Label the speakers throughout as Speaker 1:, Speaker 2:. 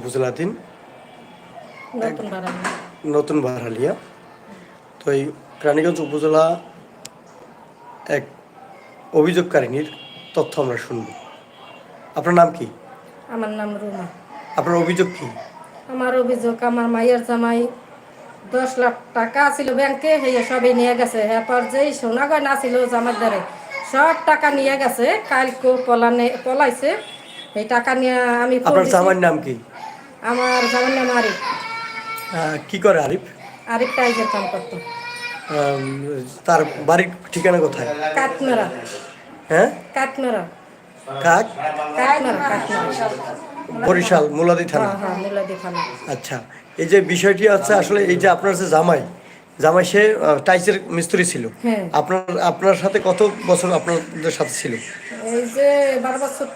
Speaker 1: উপজেলাধীন
Speaker 2: নতুন
Speaker 1: বারহালিয়া তো এই রানীগঞ্জ উপজেলা এক অভিযোগকারিনীর তথ্য আমরা শুনব। আপনার নাম কি?
Speaker 2: আমার নাম রুমা।
Speaker 1: আপনার অভিযোগ কি?
Speaker 2: আমার অভিযোগ আমার মায়ের জামাই দশ লাখ টাকা ছিল ব্যাংকে হইয়া সবই নিয়ে গেছে। এরপর যেই সোনা গয়না ছিল জামার দ্বারে সব টাকা নিয়ে গেছে। কালকে পলানে পলাইছে। এই টাকা নিয়ে আমি
Speaker 1: আপনার। জামাইয়ের নাম কি?
Speaker 2: আমার জামার নাম আরিফ।
Speaker 1: কি করে আরিফ?
Speaker 2: আরিফ টাইজের কাম করতো।
Speaker 1: তার বাড়ির ঠিকানা কোথায়?
Speaker 2: কাঠমেরা
Speaker 1: হ্যাঁ?
Speaker 2: কাঠমেরা
Speaker 1: কাক?
Speaker 2: কাঠমেরা কাঠমেরা
Speaker 1: বরিশাল মুলাদি থানা।
Speaker 2: হ্যাঁ হ্যাঁ মিলাদি থানা।
Speaker 1: আচ্ছা এই যে বিষয়টি আছে আসলে এই যে আপনার যে জামাই জামাই সে টাইসের মিস্ত্রি ছিল।
Speaker 2: হ্যাঁ।
Speaker 1: আপনার আপনার সাথে কত বছর আপনাদের সাথে ছিল?
Speaker 2: এই যে বারো বছর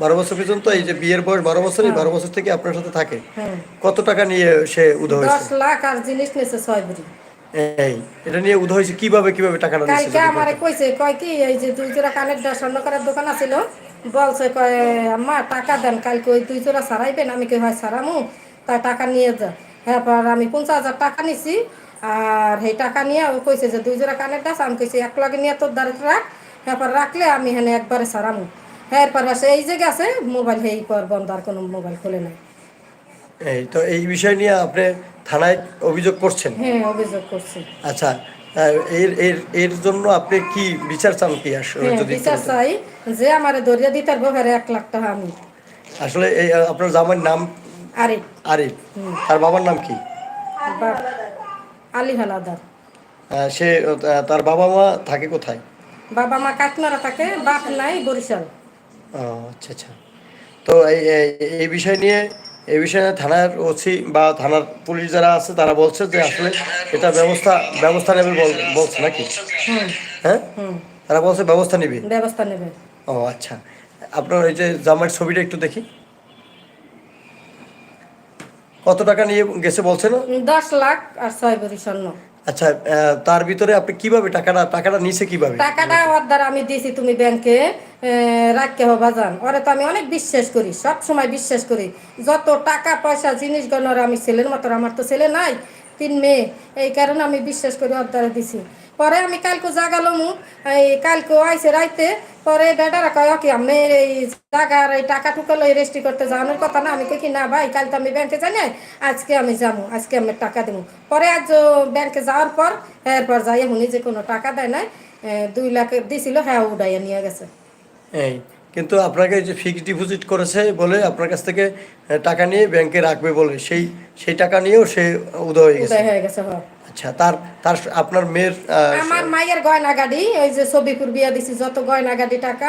Speaker 1: বারো বছর পর্যন্ত এই যে বিয়ের বয়স বারো বছর এই বারো বছর থেকে আপনার সাথে থাকে।
Speaker 2: হ্যাঁ।
Speaker 1: কত টাকা নিয়ে সে উদয়
Speaker 2: দশ লাখ আর জিনিস নিয়েছে ছয় বুড়ি।
Speaker 1: এই এটা নিয়ে উদয় হয়েছে কীভাবে কীভাবে টাকাটা নিচ্ছে
Speaker 2: কালকে আমারে কইছে কয় কি এই যে দুই জোড়া কানের দা স্বর্ণ করার দোকান আছিল বলছে কয় আম্মা টাকা দেন কালকে ওই দুই জোড়া সারাইবেন আমি কই হয় সারামু তাই টাকা নিয়ে যা। হ্যাঁ পর আমি পঞ্চাশ হাজার টাকা নিছি আর সেই টাকা নিয়ে ও কইছে যে দুই জোড়া কানের দাস আমি কইছি এক লগে নিয়ে তোর দ্বারে রাখ। হ্যাঁ রাখলে আমি হ্যাঁ একবারে সারামু। হ্যাঁ এরপর আসে এই যে গেছে মোবাইল পর বন্ধ আর কোনো মোবাইল খোলে নাই।
Speaker 1: এই তো এই বিষয় নিয়ে আপনি থানায় অভিযোগ করছেন?
Speaker 2: হ্যাঁ অভিযোগ করছি।
Speaker 1: আচ্ছা এর এর এর জন্য আপনি কি বিচার চান কি আসলে
Speaker 2: হ্যাঁ
Speaker 1: যদি
Speaker 2: বিচার চাই যে আমারে দরিয়া দিতে পারব ফেরে এক লাখ টাকা আমি।
Speaker 1: আসলে এই আপনার জামাইয়ের নাম?
Speaker 2: আরে
Speaker 1: আরিফ। তার বাবার নাম কি?
Speaker 2: আলী হালাদার।
Speaker 1: সে তার বাবা মা থাকে কোথায়?
Speaker 2: বাবা মা কাটনারা থাকে বাপ নাই বরিশাল।
Speaker 1: আচ্ছা আচ্ছা। তো এই বিষয় নিয়ে এই বিষয়ে থানার ওসি বা থানার পুলিশ যারা আছে তারা বলছে যে আসলে এটা ব্যবস্থা ব্যবস্থা নেবে বল- বলছে নাকি? হ্যাঁ? তারা বলছে ব্যবস্থা নিবে?
Speaker 2: ব্যবস্থা নেবে।
Speaker 1: ও আচ্ছা। আপনার এই যে জামাইয়ের ছবিটা একটু দেখি। কত টাকা নিয়ে গেছে বলছেন
Speaker 2: দশ লাখ আর ছয় বরি স্বর্ণ।
Speaker 1: আচ্ছা তার ভিতরে আপনি কীভাবে টাকাটা টাকাটা নিছে কীভাবে?
Speaker 2: টাকাটা ওর দ্বারা আমি দিয়েছি, তুমি ব্যাংকে রাখতে হবা যান ওরে তো আমি অনেক বিশ্বাস করি, সব সময় বিশ্বাস করি। যত টাকা, পয়সা, জিনিস গণর আমি ছেলের মতো, আমার তো ছেলে নাই, তিন মেয়ে, এই কারণে আমি বিশ্বাস করি ওর দ্বারা দিছি। পরে আমি কালকে জাগালমু এই কালকে আইসে রাইতে পরে বেটারা কয় কি আমি এই জাগার এই টাকা টুকা লই রেজিস্ট্রি করতে যাওয়ানোর কথা না। আমি কি না ভাই কাল তো আমি ব্যাংকে যাই নাই আজকে আমি যাব আজকে আমি টাকা দেবো। পরে আজ ব্যাংকে যাওয়ার পর এরপর যাই শুনি যে কোনো টাকা দেয় নাই দুই লাখ দিছিল হ্যাঁ উড়াইয়া নিয়ে গেছে।
Speaker 1: এই কিন্তু আপনাকে যে ফিক্সড ডিপোজিট করেছে বলে আপনার কাছ থেকে টাকা নিয়ে ব্যাংকে রাখবে বলে সেই সেই টাকা নিয়েও সে উদয় হয়ে গেছে।
Speaker 2: হয়ে গেছে
Speaker 1: আচ্ছা তার তার আপনার মেয়ের
Speaker 2: আমার মায়ের গয়না গাড়ি ওই যে ছবিপুর বিয়া দিছি যত গয়না গাড়ি টাকা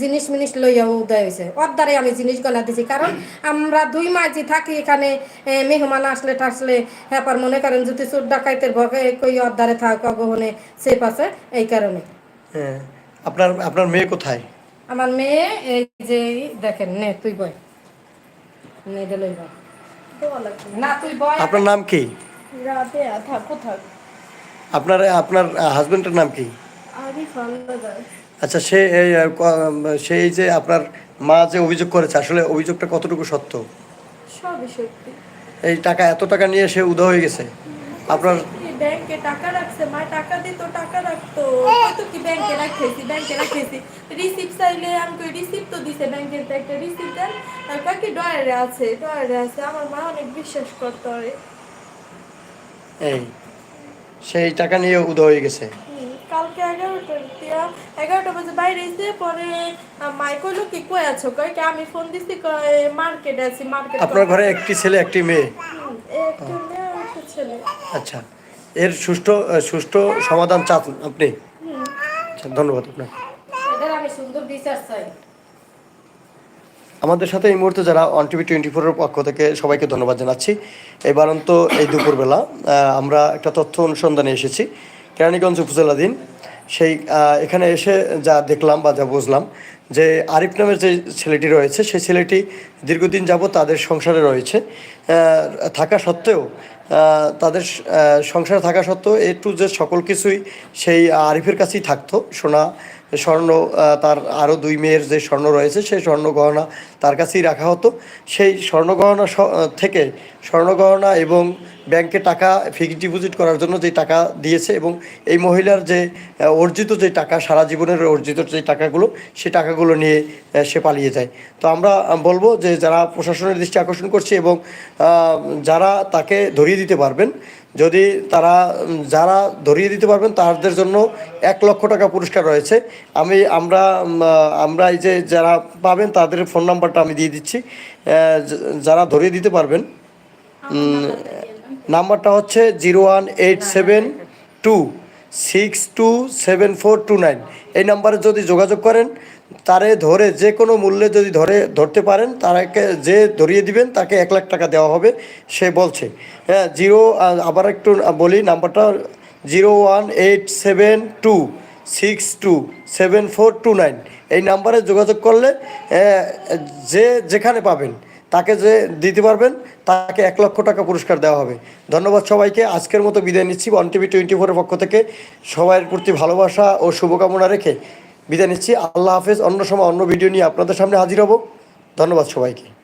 Speaker 2: জিনিস মিনিস লইয়া উদয় হয়েছে ওর দ্বারে আমি জিনিস গয়না দিছি কারণ আমরা দুই মাঝি থাকি এখানে মেহমান আসলে টাসলে হ্যাপার মনে করেন যদি চোর ডাকাইতের ভগে কই ওর দ্বারে থাক অগহনে সেফ আছে এই কারণে।
Speaker 1: হ্যাঁ, আপনার আপনার মেয়ে কোথায়?
Speaker 2: আমার মেয়ে এই যে দেখেন নে তুই বয়। নে দিলই বয় না তুই বয়।
Speaker 1: আপনার নাম কি?
Speaker 3: রাতে থাকো থাক।
Speaker 1: আপনার আপনার হাজবেন্ডের নাম কি?
Speaker 3: আরিফ হালদার।
Speaker 1: আচ্ছা সে সেই যে আপনার মা যে অভিযোগ করেছে আসলে অভিযোগটা কতটুকু সত্য?
Speaker 3: সবই সত্যি।
Speaker 1: এই টাকা এত টাকা নিয়ে সে উদয় হয়ে গেছে। আপনার
Speaker 3: ব্যাংকে টাকা রাখছে? মা টাকা দিত টাকা রাখতো। কত কি ব্যাংকে রাখতেছি ব্যাংকে রাখতেছি। রিসিপ্ট চাইলে আমি কই রিসিপ্ট তো দিছে ব্যাংকের তো একটা রিসিপ্ট দেন। আর কাকি ডয়ারে আছে? ডয়ারে আছে। আমার মা অনেক বিশ্বাস করতো
Speaker 1: এই সেই টাকা নিয়ে উদয় হয়ে গেছে।
Speaker 3: কালকে এগারোটার দিয়া এগারোটা বাজে বাইরে এসে পরে মাই কইলো কি কই আছো? কই কি আমি ফোন দিছি কয় মার্কেটে আছি মার্কেট
Speaker 1: আপনার ঘরে একটি ছেলে একটি মেয়ে?
Speaker 3: একটা মেয়ে একটা ছেলে।
Speaker 1: আচ্ছা এর সুষ্ঠু সুষ্ঠু সমাধান চান আপনি? আচ্ছা ধন্যবাদ আপনাকে।
Speaker 2: আমি সুন্দর বিচার চাই।
Speaker 1: আমাদের সাথে এই মুহূর্তে যারা অন টিভি টোয়েন্টি ফোরের পক্ষ থেকে সবাইকে ধন্যবাদ জানাচ্ছি। এবারন্ত এই দুপুরবেলা আমরা একটা তথ্য অনুসন্ধানে এসেছি। কেরানীগঞ্জ উপজেলাধীন সেই এখানে এসে যা দেখলাম বা যা বুঝলাম যে আরিফ নামের যে ছেলেটি রয়েছে, সেই ছেলেটি দীর্ঘদিন যাবৎ তাদের সংসারে রয়েছে। থাকা সত্ত্বেও তাদের সংসারে থাকা সত্ত্বেও এ টু যে সকল কিছুই সেই আরিফের কাছেই থাকতো। সোনা স্বর্ণ তার আরও দুই মেয়ের যে স্বর্ণ রয়েছে, সেই স্বর্ণ গহনা তার কাছেই রাখা হতো। সেই স্বর্ণ গহনা থেকে স্বর্ণ গহনা এবং ব্যাংকে টাকা, ফিক্সড ডিপোজিট করার জন্য যে টাকা দিয়েছে এবং এই মহিলার যে অর্জিত যে টাকা, সারা জীবনের অর্জিত যে টাকাগুলো, সেই টাকাগুলো নিয়ে সে পালিয়ে যায়। তো আমরা বলব যে যারা প্রশাসনের দৃষ্টি আকর্ষণ করছে এবং যারা তাকে ধরিয়ে দিতে পারবেন যদি তারা, যারা ধরিয়ে দিতে পারবেন, তাদের জন্য এক লক্ষ টাকা পুরস্কার রয়েছে। আমি, আমরা আমরা এই যে যারা পাবেন, তাদের ফোন নাম্বারটা আমি দিয়ে দিচ্ছি। যারা ধরিয়ে দিতে পারবেন নাম্বারটা হচ্ছে zero one eight seven two six two seven four two nine. এই নাম্বারে যদি যোগাযোগ করেন তারে ধরে যে কোনো মূল্যে যদি ধরে, ধরতে পারেন তাকে যে ধরিয়ে দিবেন, তাকে এক লাখ টাকা দেওয়া হবে, সে বলছে। হ্যাঁ জিরো আবার একটু বলি, নাম্বারটা zero one eight seven two six two seven four two nine. এই নাম্বারে যোগাযোগ করলে যে যেখানে পাবেন, তাকে যে দিতে পারবেন, তাকে এক লক্ষ টাকা পুরস্কার দেওয়া হবে। ধন্যবাদ সবাইকে, আজকের মতো বিদায় নিচ্ছি। ওয়ান টিভি টোয়েন্টি ফোরের পক্ষ থেকে সবাইয়ের প্রতি ভালোবাসা ও শুভকামনা রেখে বিদায় নিচ্ছি। আল্লাহ হাফেজ। অন্য সময় অন্য ভিডিও নিয়ে আপনাদের সামনে হাজির হব। ধন্যবাদ সবাইকে।